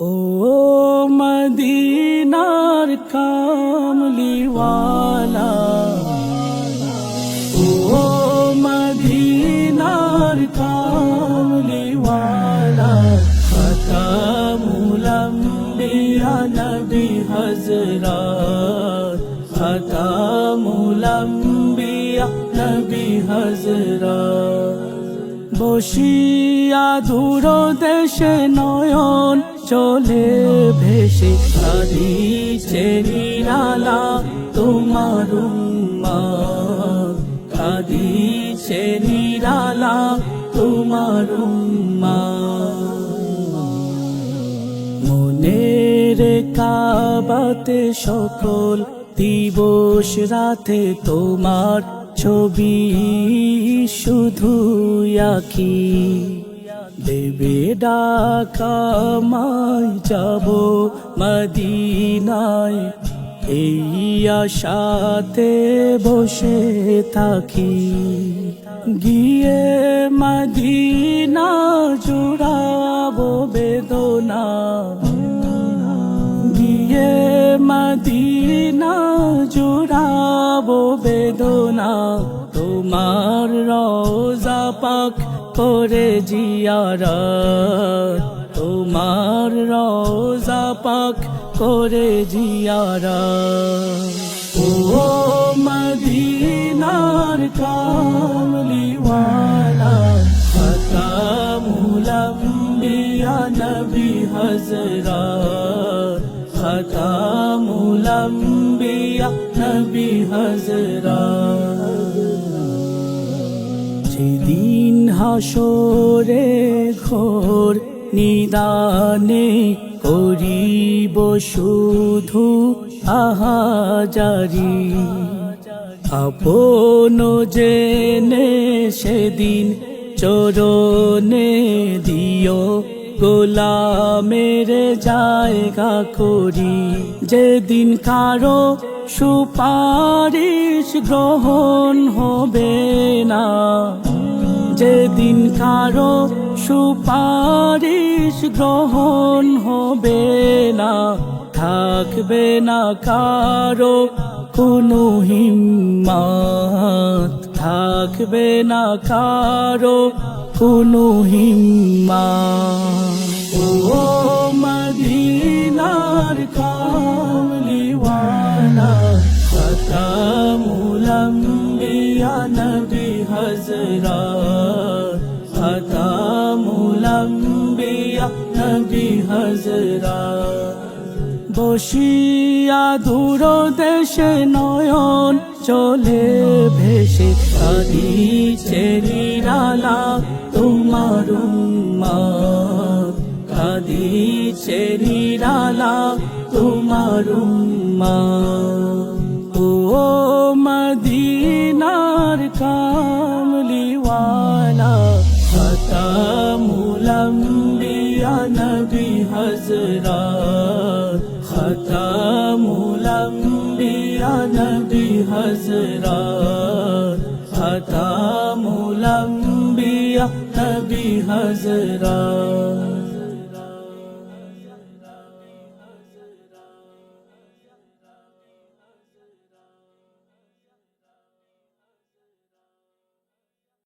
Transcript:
ও মদিনার কামলিওয়ালা ও মদিনার কামলিওয়ালা খতামুল আম্বিয়া নবী হযরত খতামুল আম্বিয়া নবী হযরত। বসিয়া দূর দেশে নয়ন চলে ভেসে। কাঁদিছে নিরালা তোমার কাঁদিছে নিরালা তোমার মনের কাবাতে সকল দিবস রাতে তোমার ছবি শুধু আঁকি। দেবে ডাকামায় যাব মদিনায়। এই আশাতে বসে থাকি। গিয়ে মদিনা জুড়াবো বেদনা। মদিনা জুড়াবো বেদনা, তোমার রোজা পাক করে জিয়ারত, তোমার রোজা পাক করে জিয়ারত। ও মদিনার কামলিওয়ালা, খতামুল আম্বিয়া নবী হযরত। খতামুল আম্বিয়া নবী হযরত। যেদিন হাসরে ঘোর নিদানে করিব শুধু আহাজারি। আপন জেনে সেদিন চরণে দিও গোলামের জায়গা করি। যেদিন কারও সুপারিশ গ্রহণ হবে না, যেদিন কারও সুপারিশ গ্রহণ হবে না, থাকবে না কারও কোনো হিম্মত, থাকবে না কারও কোনো হিম্মত ও মদিনার কামলিওয়ালা খতামুল আম্বিয়া নবী হযরত, খতামুল আম্বিয়া বসিয়া দূর দেশে নয়ন চলে ভেসে কাঁদিছে নিরালা তোমার উম্মত কাঁদিছে নিরালা তোমার উম্মত ও মদিনার কামলিওয়ালা, খতামুল আম্বিয়া নবী হযরত, খতামুল আম্বিয়া নবী হযরত খতামুল আম্বিয়া নবী হযরত।